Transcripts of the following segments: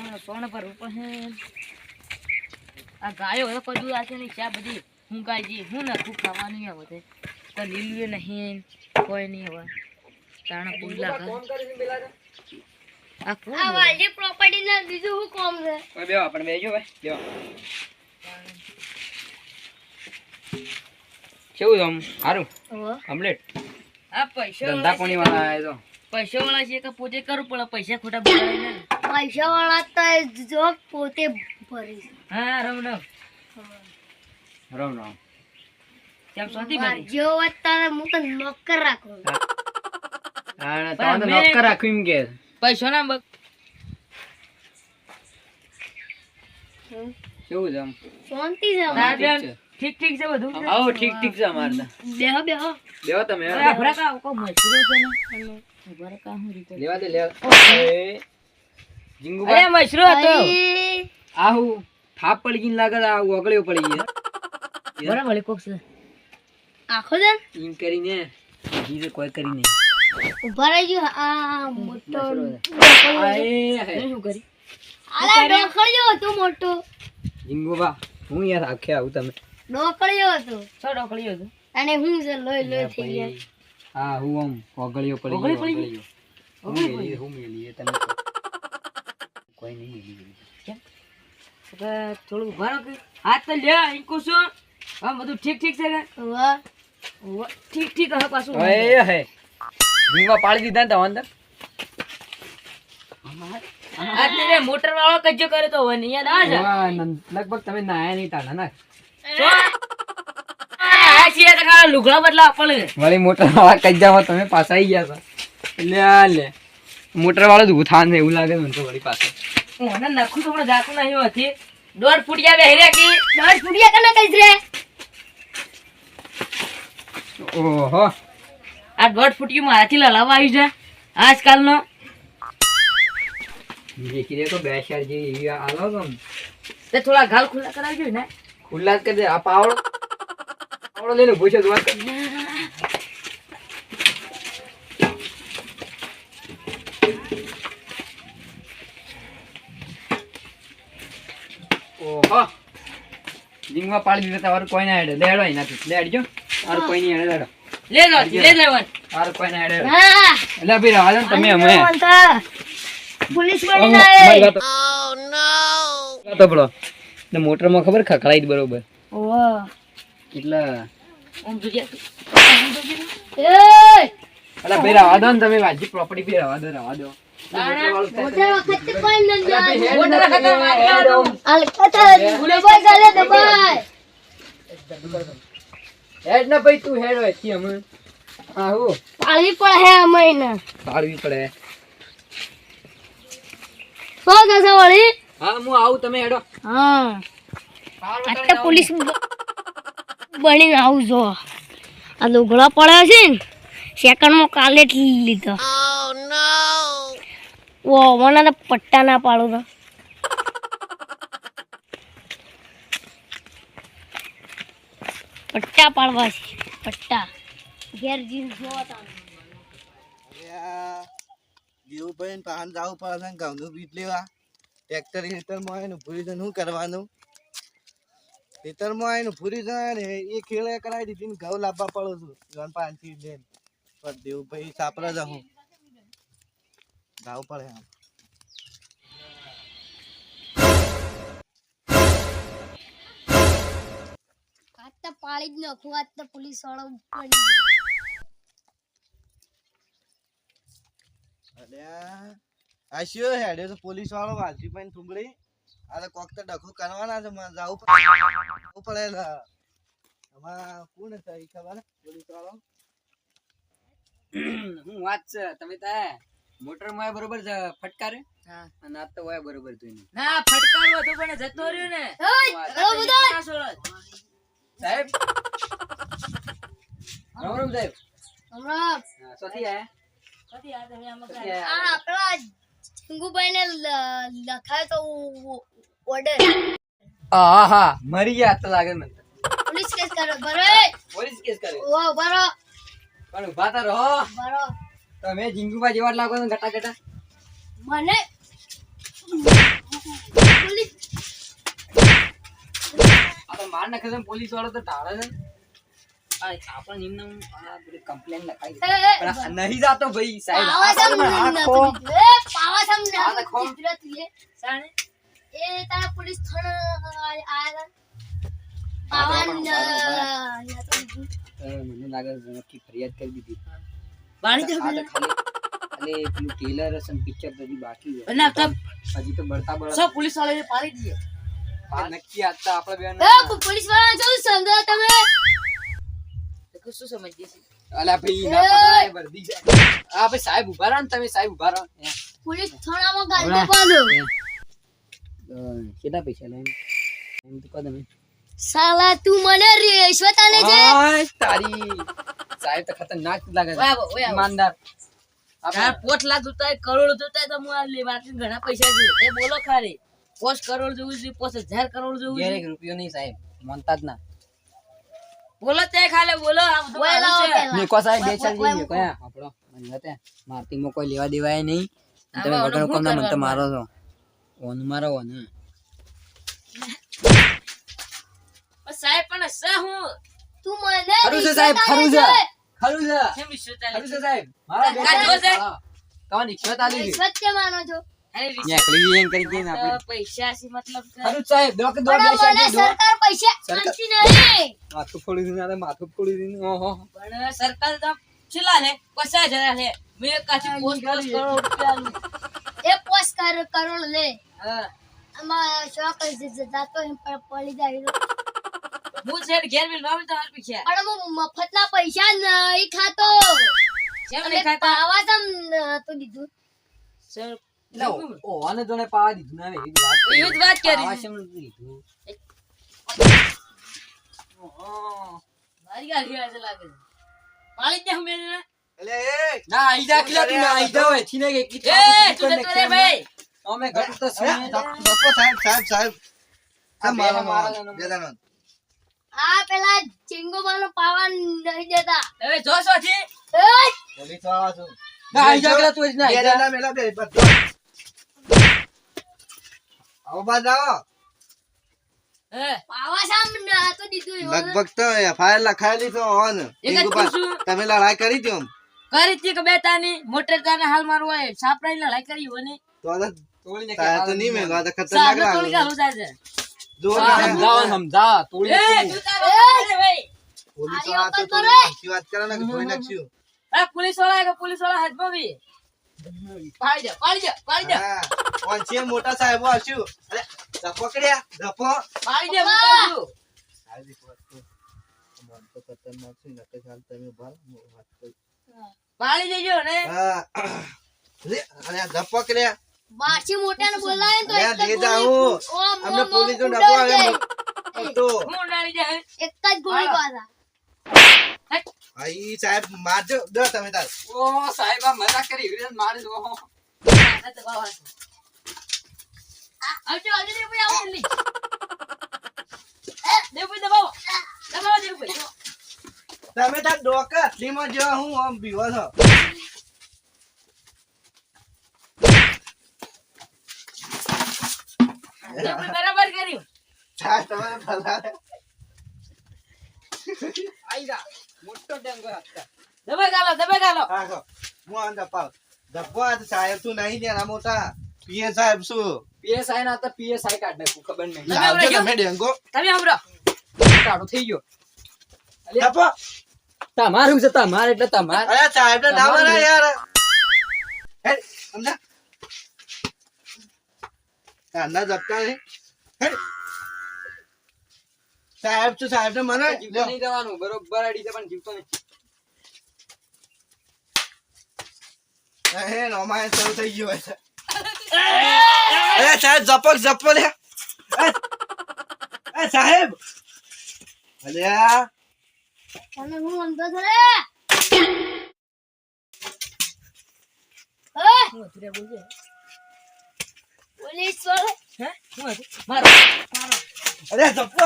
આ સોના પર ઉપર આ ગાયો હવે કદું આશે ને ચા બધી હું ગાય જઈ હું ખૂબ ખાવાની હવે તે. તો લીલું નહીં કોઈ નહીં હવે. તાણા પૂલા આ કોણ આ હવે? પ્રોપર્ટી ના બીજું શું કોમ છે? ઓય બેવા પણ બેજો ભાઈ. બેવા કેવું છે આમ? સારું? કમ્પ્લીટ આ પૈસા ધંધા કોની વાળા આયો તો પૈસા વાળા છે કે પોતે કરવું પડે પૈસા ખોટા બગાડીને પૈસા વાળા તો જો પોતે ભરી. હા રમ રમ. રમ રમ. કેમ શાંતિ બની જો અત્યારે હું તો નોકર રાખું. હા તો નોકર રાખું એમ કે. પૈસા ના બક કેવું છે શાંતિ છે. ઠીક ઠીક છે બધું આવો ઠીક ઠીક છે અમારે તો. બેહો બેહો. બેહો તમે આ ભરા કા કો મજૂરો છે ને. ભરા કા હું રીતે? લેવા દે લેવા. જીંગુ અરે મજૂરો હતો. આહુ થાપ પડી ગઈ લાગે આ ઓગળ્યો પડી ગયો. બરાબર વળી કોક છે. આખો દે ઇન કરીને જીજે કોઈ કરી નહીં. ઊભા રહી ગયો આ મોટો આ એ હે. શું કરી આલા ડોકળિયો હતો મોટો. જીંગુબા હું યાર આખે આવું તમે. ડોકળિયો હતો છો ડોકળીઓ હતો અને હું છે લોય લોય થઈ ગયા. હા હું આમ ઓગળ્યો પડી ઓગળી ગયો પડી ગયો હું મેલી હું મેલી તમે કોઈ નહીં મેલી કે થોડું ઊભા રહો હાથ તો લે અહીં કુશું હા બધું ઠીક ઠીક છે કે વાહ ઠીક ઠીક હવે પાછું હે હે. જીંગવા પાડી દીધા ને અંદર? આ મોટર વાળો કજ્જો કરે તો છે? વાહ, નંદ- લગભગ તમે નાયા નહીં તાણા ના તો લુગડા બદલા પડે વળી મોટર વાળા કજ્જામાં તમે પાછા ગયા હતા લે આ લે. મોટર વાળો જ ઉથાન છે એવું લાગે મને તો વળી પાસે મને નખું તો જાતું નહીં હતી. દોઢ ફૂટિયા બેહી રહ્યા કે? દસ ફૂટિયા કને કઈ રે? ઓહો. આ દોઢ ફૂટિયું મારાથી લલાવા આવી છે આજકાલનો. દેખી દે તો બે ચાર જેવી એવી આલો તો થોડા ગાલ ખુલ્લા કરાવજો ને. ખુલ્લા જ કરી દે આ પાવડો. પાવડો લઈને ભૂસે વાત કર. ઓહો. પાડી દીધા તમારું કોઈ ના હેડે. લેડો અહીંયાથી લેડજો તારું કોઈ નહીં હેડે લેડો. લે લો લે લેવન. તારું કોઈ ના હેડે હા. એટલે ભાઈ ને તમે અમે. પોલીસ વાળી ના વાતો- વાતો પડો એટલે મોટરમાં ખબર ખખડાઈ જ બરોબર. ઓમ અલા ભાઈ રવા દો ને તમે વાજી પ્રોપર્ટી રવા દો રવા દો. ન હેડ ના ભાઈ તું હેડ હોય આહુ પાળવી પડે હે અમે પાડવી પડે. સો દસા વળી હા હું આવું તમે હેડો. હા. આટલે પોલીસ બનીને આવું જો. આ લુગડા પડ્યા છે ને સેકન્ડમાં કાલે જ લીધો. ઓ મને તો પટ્ટા ના પાડો તો. પટ્ટા પાડવા છે પટ્ટા. ઘેર જીન જોવા તા જીવભાઈ ભાઈ પાન જવું પડે છે બીટ લેવા. ટ્રેક્ટર હેઠળમાં આવીને ભૂરી જઈને શું કરવાનું? હેઠળમાં આવીને ભૂરી ને એ ખેડે કરાવી દીધી ઘઉં લાવવા પડું છું. જણ પાંચથી લઈને પણ ભાઈ સાપરા જ હું. પડે આમ. આજ તો પાડી જ નાખું આજ તો પોલીસ વાળો પડી ગયો અલ્યા. આ શું હેડે તો પોલીસ વાળો વાલજી ભાઈ થુંગડી આ તો કોક તો ડખો કરવાના છે મારે જાવું પડે. આમાં કોણ છે ઈ ખબર? પોલીસ વાળો? હું વાત છે તમે તા મોટરમાં બરોબર ફટકારે? અને આ તો હોય બરોબર તું ના ફટકારો હતો પણ જતો રહ્યો ને. હલો બધા. ના છોડો. સાહેબ? રામ રામ સાહેબ. હમણાં હા, સોથી આયા કદી આ તમે આમાં આ આયા આપણા ટુંગુભાઈને લખાયો તો ઓર્ડર આહા મરી ગયા તો લાગે મને. પોલીસ કેસ કરો ભરો પોલીસ કેસ કરો. ઓ ભરો. પણ ઊભા રહો. ભરો. તમે જીંગુભાઈ જેવા લાગો છો ઘટા ઘટા. મને? પોલીસ? માર નાખે પોલીસ વાળો તો ટાળે છે આપણે નિમ્ન કમ્પ્લેન લખાઈ નહીં જાતો ભાઈ સાહેબ. આ પાવા તો સમ મને હાથ નતું ખો. દીધું. એ, પાવા સમ નતું આ લખો. દીધું તું એ. સાણે એ તારા પોલીસ થાણે આયા હતા. આ તો પાવા પણ ન- નતું દીધું. અ, મને લાગે છે નક્કી ફરિયાદ કરી દીધી બાળી દે આ તો ખાલી ખાલી પેલું ટેલર હશે ને પિક્ચર તો હજી બાકી છે અને તો હજી તો બળતા બળતા સૌ પોલીસ વાળાને પાડી દઈએ આ નક્કી આજ તો આપણે બેન એ, પો- પોલીસવાળા શું સમજો તમે તો કે શું સમજીએ છીએ અલા ભાઈ ના પકડાય વર્દી છે આ ભાઈ સાહેબ ઊભા રહો ને તમે સાહેબ ઊભા રહો એમ. પોલીસ થાણામાં ગાંધો હમણાં. પાડો કેટલા પૈસા લે એમ? તો કહો તમે. સાલા તું મને રિશ્વત આલે છે તારી સાહેબ તો ખતરનાક લાગે છે. ઈમાનદાર. આપણે પોચ લાખ જોતા કરોડ જોતા તો હું આ લેવા ઘણા પૈસા છે. એ બોલો ખાલી. પોચ કરોડ જેવું છે પોચ હજાર કરોડ જેવું છે. રૂપિયો નહીં સાહેબ માનતા જ ના. બોલો તે ખાલી બોલો. આ બધું ઓય લાવો મારું છે. પેલા. મેકો સાહેબ બે ચાર જઈએ કયા આપણો મને વાત કોઈ લેવા દેવાય નહીં. તમે વગર ઓલું કોમના મને મારો છો? ઓન મારો ઓન સાહેબ પણ છે હું? તું મને ખરું છે સાહેબ ખરું છે. ખરું છે. કેમ ચાલે ખરું છે? સાહેબ. મારા બેટા જો છે? કોણ રિશ્વત આલી છે. રિશ્વત માનો છો? ને પૈસા મતલબ સાહેબ દો કે દો સરકાર પૈસા નહીં માથું ફોડી દીધું માથું ફોડી દીધું. સરકાર છેલ્લા લે પચાસ હજાર લે મેં કાચી પોસ્ટ પોસ્ટ કરોડ રૂપિયા એ પોસ્ટ કર- કરોડ લે. હા. અમાર શોખ જ જતો એમ પર પડી જાય હું છે ઘેર બિલ લાવી તો હાલ પૈસા અરે હું મફતના પૈસા નહીં ખાતો. કેમ નહીં ખાતા? આવા તમ તો દીધું. સર એટલે ઓ- ઓને જોને પાવા દીધું ના એવી વાત. એવી જ વાત કરી. પાવા શેમ નથી દીધું? મારી ગાડી આજે લાગે છે. પાડી દે એને. એટલે એ ના આઈ જા કિલા તું ના આઈ જાવ એથી ને એક એ તું જતો રે ભાઈ અમે ઘર તો ધપ- ધપ્પો સાહેબ સાહેબ સાહેબ આ મારો મારો મારો. બે દાનો. આ પેલા ચિંગો માનો પાવા નહીં દેતા હવે જો છી એ પોલીસવાળા છું. ના આઈ જા કિલા તું જ ના આઈ જા મેલા બે બધો. આવો બાદ આવો. હે પાવા સામ તો દીધું લગભગ તો FIR લખાયેલી તો ઓન. તમે લડાઈ કરી દો? કરી હતી કે બે તાની મોટર તાને હાલ મારવો હોય સાપડાઈ લડાઈ કરી હોને તો આ તોડી ને તો નહીં મેલો, તો ખતરનાક સાપડો તોડી લાગે. જાય છે જુઓ હા, કે સમજાવો સમજા તોડી એ નાખી. તું તારો કરે ભાઈ પોલીસવાળા તો પર થોડી કરે. સાચી વાત કરે ને કે ધોઈ નાખશું. પોલીસવાળા કે પોલીસવાળા હાથમાં પાડી દે પાડી દે પાડી દે હા. ઓન છે મોટા સાહેબો આવશું. અરે, ધપો કર્યા. પાડી દે વાત કહું. તમારે તો ખતરનાક છે, નકર હાલ તમે ઊભા રહો, હું વાત કરું. પાડી દેજો ને. હા. લે, તો અમને ડબ્બો આવે. હું એક જ ગોળી પાછા. સાહેબ મારજો. દો તમે તાર. ઓ સાહેબ આ મજા કરી એવી રીતે મારી દો. આવજો આવજો ભાઈ આવો જલ્દી એ દેવ ભાઈ દબાવો દબાવો દેવ ભાઈ તમે તાર ડોકા અસલીમાં જો હું આમ બીવો છો. બરાબર કર્યું. સાહેબ તમે ભલા આઈ જા. મોટો ડંગો હતા દબાઈ ગાલો દબાઈ ગાલો હા ખો. હું આ ધપ્પા ધપ્પો આ સાહેબ તું નહીં ને મોટા પીએ સાહેબ શું? પીએસઆઈ ના હતા પીએસઆઈ કાઢ નાખ્યું ખબર નહીં. તમે. ડેંગો. તમે કાઢો થઈ ગયો તમારું છે તમાર એટલે તમાર. અરે સાહેબ ના મારા યાર. હે સમજા કાંદા ધપતા નહીં. સાહેબ શું સાહેબ ને મને જીવતો નહીં જવાનું બરોબર અડી છે પણ જીવતો નહીં. હે રોમાયણ શરૂ થઈ ગયો છે અરે સાહેબ જપક જપો લે સાહેબ. અલ્યા. તને હું અંધો થરે એ હું હતું રે બોલજે પોલીસ વાળો હે હું હતું મારો મારો અરે ઝપકો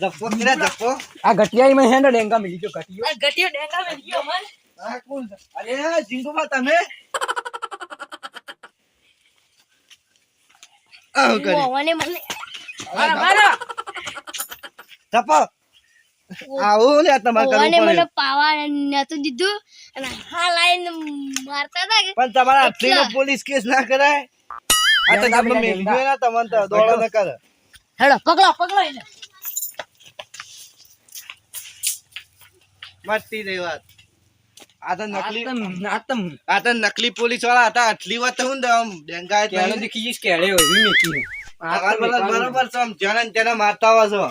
ઝપકો કરે ઝપકો આ ગટિયાઈ માં હેન્ડ ડેંગા મિલી ગયો ગટિયો આ ગટિયો ડેંગા મેં ગયો મન આ કોણ છે? અરે જીંગુબા તમે આવું કરી મોહને મને મારો મારો ચપો આવું લે તમારે કરવું ઓને મને પડે. પાવા નતું દીધું અને હાલ આઈને મારતા હતા પણ તમારા આટલીનો પોલીસ કેસ ના કરાય? આ તો તમે મેલી ગયો ને તમને તો દોડો ન કરે હેડો પકડો પકડો એને. મસ્તી રહી વાત. આ તો નકલી આ તો આ તો નકલી પોલીસવાળા હતા આટલી વાત હું ડેંગાય કેળો જઈશ કેળે હોય બરોબર ને તેને મારતા આવો છો.